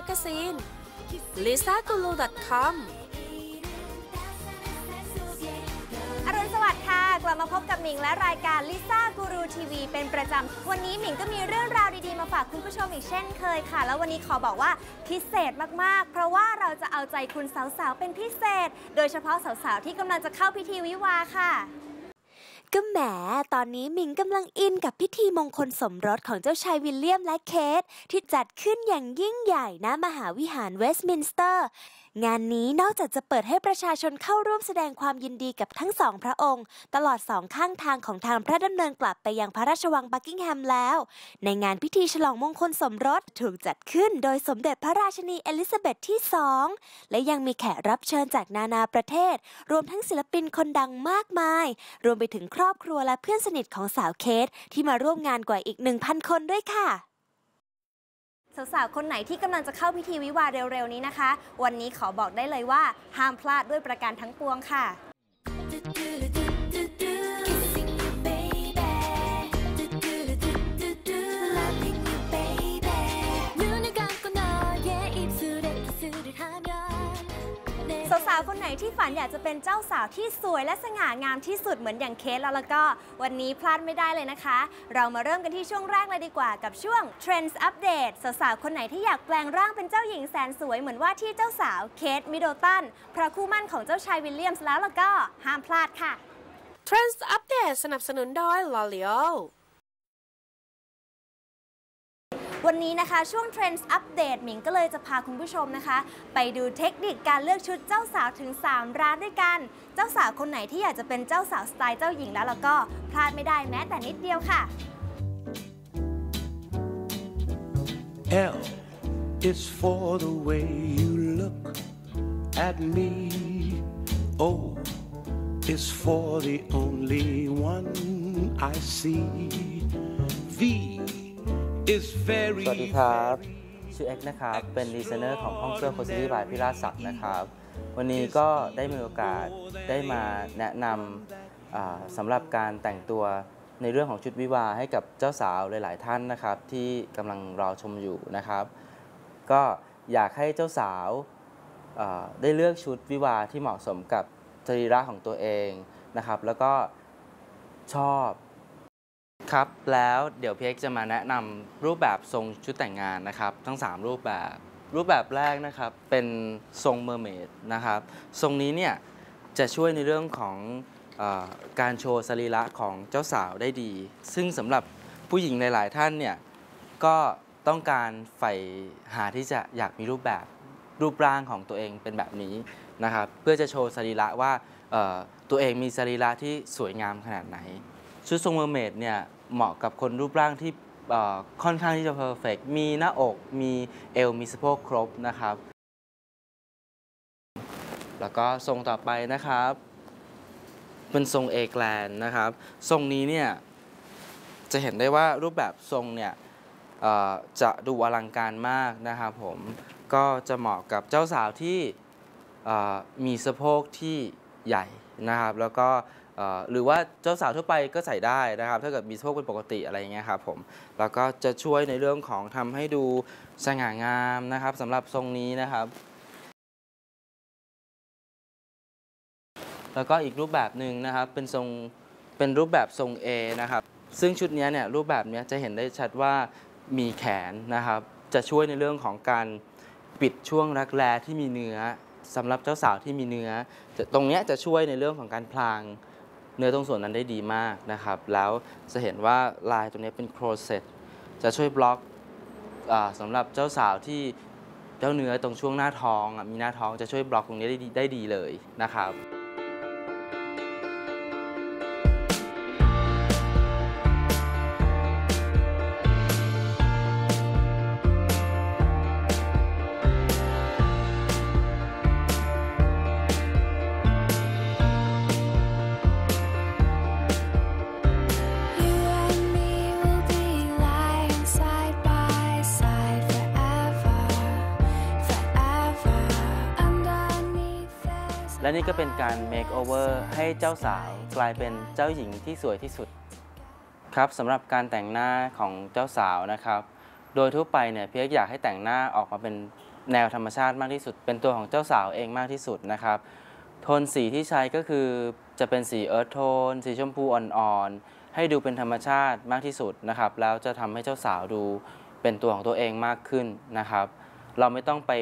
Lisa Magazine lisaguru.com อรุณสวัสดิ์ค่ะ กลับมาพบกับหมิงและรายการลิซ่ากูรูทีวีเป็นประจำ วันนี้หมิงก็มีเรื่องราวดีๆ มาฝากคุณผู้ชมอีกเช่นเคยค่ะ แล้ววันนี้ขอบอกว่าพิเศษมากๆ เพราะว่าเราจะเอาใจคุณสาวๆ เป็นพิเศษ โดยเฉพาะสาวๆ ที่กำลังจะเข้าพิธีวิวาค่ะ ก็แหม ตอนนี้มิงกำลังอินกับพิธีมงคลสมรสของเจ้าชายวิลเลียมและเคทที่จัดขึ้นอย่างยิ่งใหญ่ณมหาวิหารเวสต์มินสเตอร์งานนี้นอกจากจะเปิดให้ประชาชนเข้าร่วมแสดงความยินดีกับทั้งสองพระองค์ ตลอดสองข้างทางของทางพระดำเนินกลับไปยังพระราชวังบักกิงแฮมแล้ว ในงานพิธีฉลองมงคลสมรสถูกจัดขึ้นโดยสมเด็จพระราชินีเอลิซาเบธที่สองและยังมีแขกรับเชิญจากนานาประเทศ รวมทั้งศิลปินคนดังมากมาย รวมไปถึงครอบครัวและเพื่อนสนิทของสาวเคทที่มาร่วมงานกว่าอีก 1,000 คนด้วยค่ะ สาวๆ คนไหนที่กำลังจะเข้าพิธีวิวาเร็วๆ นี้นะคะ วันนี้ขอบอกได้เลยว่า ห้ามพลาดด้วยประการทั้งปวงค่ะาวคนไหนที่ฝันอยากจะเป็นเจ้าสาวที่สวยและสง่างามที่สุดเหมือนอย่างเคสแล้วแล้วก็ วันนี้พลาดไม่ได้เลยนะคะ เรามาเริ่มกันที่ช่วงแรกเลยดีกว่ากับช่วง Trends Update สาวๆคนไหนที่อยากแปลงร่างเป็นเจ้าหญิงแสนสวยเหมือนว่าที่เจ้าสาวเคทมิดเดิลตันพระคู่มั่นของเจ้าชายวิลเลียมส์แล้วแล้วก็ห้ามพลาดค่ะ Trends Update สนับสนุนโดย L'Oreal วันนี้นะคะช่วง Trends Update หมิงก็เลยจะพาคุณผู้ชมนะคะ ไปดูเทคนิคการเลือกชุดเจ้าสาวถึง 3 ร้านด้วยกัน เจ้าสาวคนไหนที่อยากจะเป็นเจ้าสาวสไตล์เจ้าหญิงแล้วแล้วก็พลาดไม่ได้แม้แต่นิดเดียวค่ะ L is for the way you look at me. O is for the only one I see. V ส very วัสดีครับ ชื่อเอ็กนะครับ เป็นดีไซเนอร์ของห้องเสื้อโคซิตี้บายพิราศักดิ์นะครับ วันนี้ก็ได้มีโอกาสได้มาแนะนำอ่าสำหรับการแต่งตัวในเรื่องของชุดวิวาห์ให้กับเจ้าสาวหลาย ๆ ท่านนะครับ ที่กำลังรอชมอยู่นะครับ ก็อยากให้เจ้าสาวอ่าได้เลือกชุดวิวาห์ที่เหมาะสมกับสรีระของตัวเองนะครับ แล้วก็ชอบ ครับ แล้วเดี๋ยวพี่เอ็กจะมาแนะนำรูปแบบทรงชุดแต่งงานนะครับ ทั้ง 3 รูปแบบ รูปแบบแรกนะครับเป็นทรงเมอร์เมดนะครับ ทรงนี้เนี่ยจะช่วยในเรื่องของอการโชว์สรีระของเจ้าสาวได้ดี ซึ่งสำหรับผู้หญิงหลาย ๆ ท่านเนี่ยก็ต้องการใฝ่หาที่จะอยากมีรูปแบบรูปร่างของตัวเองเป็นแบบนี้นะครับ เพื่อจะโชว์สรีระว่าตัวเองมีสรีระที่สวยงามขนาดไหน ชุดทรงเมอร์เมดเนี่ย เหมาะกับคนรูปร่างที่ค่อนข้างที่จะเพอร์เฟกมีหน้าอก มีเอว มีสะโพกครบนะครับ แล้วก็ทรงต่อไปนะครับ เป็นทรงเอแกลนนะครับ ทรงนี้เนี่ย จะเห็นได้ว่ารูปแบบทรงเนี่ยจะดูอลังการมากนะครับผม ก็จะเหมาะกับเจ้าสาวที่มีสะโพกที่ใหญ่นะครับ แล้วก็ หรือว่าเจ้าสาวทั่วไปก็ใส่ได้นะครับ ถ้าเกิดมีสะโพกเป็นปกติอะไรเงี้ยครับผมแล้วก็จะช่วยในเรื่องของทำให้ดูสง่างามนะครับสำหรับทรงนี้นะครับ แล้วก็อีกรูปแบบหนึ่งนะครับเป็นทรงเป็นรูปแบบทรง A นะครับ ซึ่งชุดนี้เนี่ยรูปแบบนี้จะเห็นได้ชัดว่ามีแขนนะครับ จะช่วยในเรื่องของการปิดช่วงรักแร้ที่มีเนื้อสำหรับเจ้าสาวที่มีเนื้อ ตรงนี้จะช่วยในเรื่องของการพลาง เนื้อตรงส่วนนั้นได้ดีมากนะครับ แล้วจะเห็นว่าลายตรงนี้เป็นโครเซตจะช่วยบล็อกอสำหรับเจ้าสาวที่เจ้าเนื้อตรงช่วงหน้าท้องมีหน้าท้องจะช่วยบล็อกตรงนี้ได้ดีได้ดีเลยนะครับ และนี่ก็เป็นการ make over ให้เจ้าสาวกลายเป็นเจ้าหญิงที่สวยที่สุด ครับสำหรับการแต่งหน้าของเจ้าสาวนะครับ โดยทั่วไปเนี่ยเพี่เอกอยากให้แต่งหน้าออกมาเป็นแนวธรรมชาติมากที่สุด เป็นตัวของเจ้าสาวเองมากที่สุดนะครับ โทนสีที่ใช้ก็คือจะเป็นสีเอิร์ธโทน สีชมพูอ่อนๆ ให้ดูเป็นธรรมชาติมากที่สุดนะครับ แล้วจะทำให้เจ้าสาวดูเป็นตัวของตัวเองมากขึ้นนะครับ เราไม่ต้องไป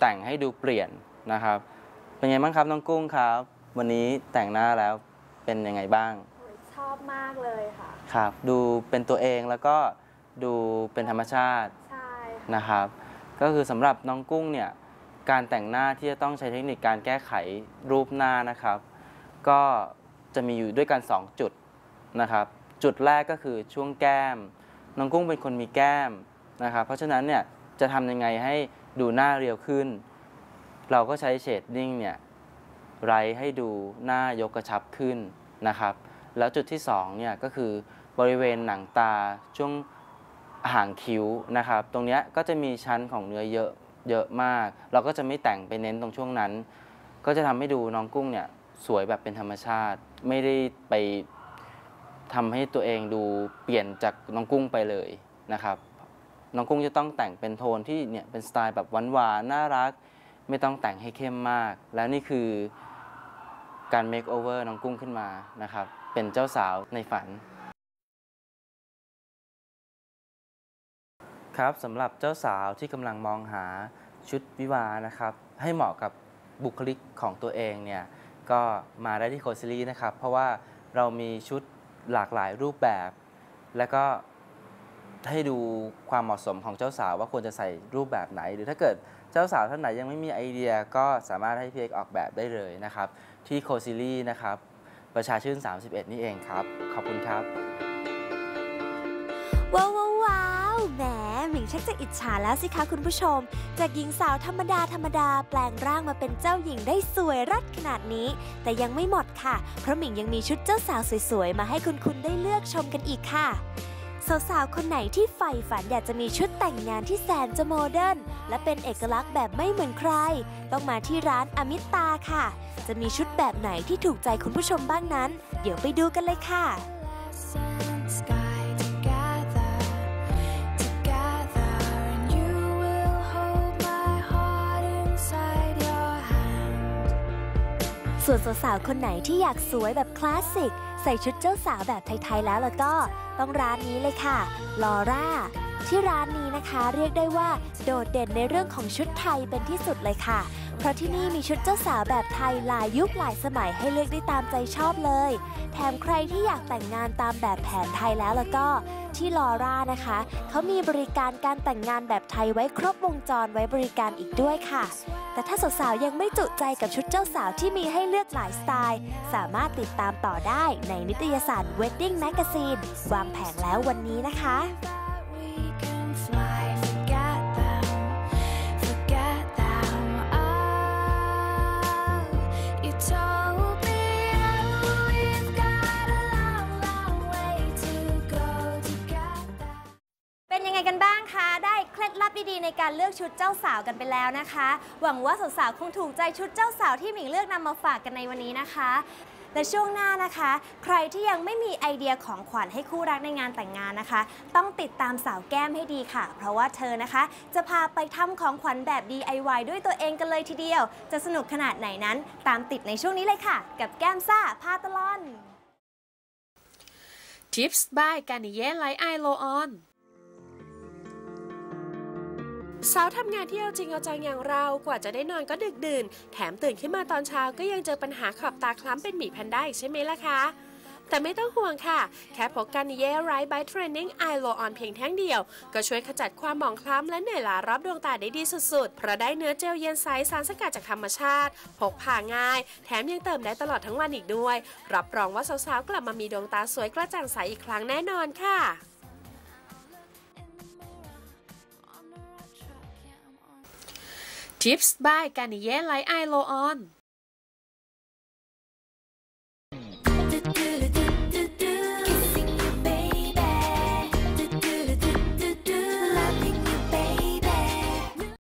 แต่งให้ดูเปลี่ยนนะครับ เป็นไงบ้างครับน้องกุ้งครับ วันนี้แต่งหน้าแล้วเป็นยังไงบ้าง ชอบมากเลยค่ะ ครับ ดูเป็นตัวเองแล้วก็ดูเป็นธรรมชาติใช่นะครับ ก็คือสำหรับน้องกุ้งเนี่ย การแต่งหน้าที่จะต้องใช้เทคนิคการแก้ไขรูปหน้านะครับ ก็จะมีอยู่ด้วยกัน 2 จุดนะครับ จุดแรกก็คือช่วงแก้ม น้องกุ้งเป็นคนมีแก้มนะครับ เพราะฉะนั้นเนี่ยจะทำยังไงให้ดูหน้าเรียวขึ้น เราก็ใช้เชดดิ้งเนี่ยไรให้ดูหน้ายกกระชับขึ้นนะครับ แล้วจุดที่2เนี่ยก็คือบริเวณหนังตาช่วงห่างคิ้วนะครับ ตรงนี้ก็จะมีชั้นของเนื้อเยอะเยอะมาก เราก็จะไม่แต่งไปเน้นตรงช่วงนั้น ก็จะทำให้ดูน้องกุ้งเนี่ยสวยแบบเป็นธรรมชาติ ไม่ได้ไปทำให้ตัวเองดูเปลี่ยนจากน้องกุ้งไปเลยนะครับ น้องกุ้งจะต้องแต่งเป็นโทนที่เนี่ยเป็นสไตล์แบบหวานๆน่ารัก ไม่ต้องแต่งให้เข้มมาก และนี่คือการ make over น้องกุ้งขึ้นมานะครับ เป็นเจ้าสาวในฝัน ครับสำหรับเจ้าสาวที่กำลังมองหาชุดวิวานะครับ ให้เหมาะกับบุคลิกของตัวเองเนี่ยก็มาได้ที่โคซิลี่นะครับ เพราะว่าเรามีชุดหลากหลายรูปแบบ แล้วก็ ให้ดูความเหมาะสมของเจ้าสาวว่าควรจะใส่รูปแบบไหน หรือถ้าเกิดเจ้าสาวท่านไหนยังไม่มีไอเดียก็สามารถให้พี่เอกออกแบบได้เลยนะครับ ที่โคซิลี่นะครับ ประชาชื่น 31 นี่เองครับ ขอบคุณครับ ว้าวว้าวแหมหมิงชักจะอิจฉาแล้วสิคะคุณผู้ชม จากหญิงสาวธรรมดาธรรมดาแปลงร่างมาเป็นเจ้าหญิงได้สวยรัดขนาดนี้ แต่ยังไม่หมดค่ะ เพราะหมิงยังมีชุดเจ้าสาวสวยๆ มาให้คุณคุณได้เลือกชมกันอีกค่ะ สาวๆ คนไหนที่ใฝ่ฝันอยากจะมีชุดแต่งงานที่แสนจะโมเดิร์นและเป็นเอกลักษณ์แบบไม่เหมือนใคร ต้องมาที่ร้านอมิตาค่ะ จะมีชุดแบบไหนที่ถูกใจคุณผู้ชมบ้างนั้น เดี๋ยวไปดูกันเลยค่ะส่วนสาวๆ คนไหนที่อยากสวยแบบคลาสสิก ใส่ชุดเจ้าสาวแบบไทย ๆ แล้วแล้วก็ ต้องร้านนี้เลยค่ะลอร่าที่ร้านนี้ นะคะ เรียกได้ว่าโดดเด่นในเรื่องของชุดไทยเป็นที่สุดเลยค่ะ เพราะที่นี่มีชุดเจ้าสาวแบบไทยหลายยุคหลายสมัยให้เลือกได้ตามใจชอบเลย แถมใครที่อยากแต่งงานตามแบบแผนไทยแล้วแล้วก็ที่ลอร่านะคะ เขามีบริการการแต่งงานแบบไทยไว้ครบวงจรไว้บริการอีกด้วยค่ะ แต่ถ้าสาวๆยังไม่จุใจกับชุดเจ้าสาวที่มีให้เลือกหลายสไตล์ สามารถติดตามต่อได้ในนิตยสาร Wedding Magazine วางแผงแล้ววันนี้นะคะ ไงกันบ้างคะ ได้เคล็ดลับดีๆในการเลือกชุดเจ้าสาวกันไปแล้วนะคะ หวังว่าสาวๆคงถูกใจชุดเจ้าสาวที่หมิงเลือกนำมาฝากกันในวันนี้นะคะ และช่วงหน้านะคะ ใครที่ยังไม่มีไอเดียของขวัญให้คู่รักในงานแต่งงานนะคะ ต้องติดตามสาวแก้มให้ดีค่ะ เพราะว่าเธอนะคะ จะพาไปทำของขวัญแบบ DIY ด้วยตัวเองกันเลยทีเดียว จะสนุกขนาดไหนนั้น ตามติดในช่วงนี้เลยค่ะ กับแก้มซ่าพาตลอน Tips by Garnier Light Eye Roll On สาวทำงานที่เอาจริงเอาจังอย่างเรากว่าจะได้นอนก็ดึกดื่น แถมตื่นขึ้นมาตอนเช้าก็ยังเจอปัญหาขอบตาคล้ำเป็นหมีแพนด้าอีกใช่ไหมล่ะคะ แต่ไม่ต้องห่วงค่ะ แค่พกการนิเย่ไรบายเทรนนิ่งไอโลออนเพียงแท่งเดียว ก็ช่วยขจัดความหมองคล้ำและเหนื่อยล้ารอบดวงตาได้ดีสุดๆ เพราะได้เนื้อเจลเย็นใสสารสกัดจากธรรมชาติ พกพาง่าย แถมยังเติมได้ตลอดทั้งวันอีกด้วย รับรองว่าสาวๆกลับมามีดวงตาสวยกระจ่างใสอีกครั้งแน่นอนค่ะ Tips by Garnier Light Eye Roll On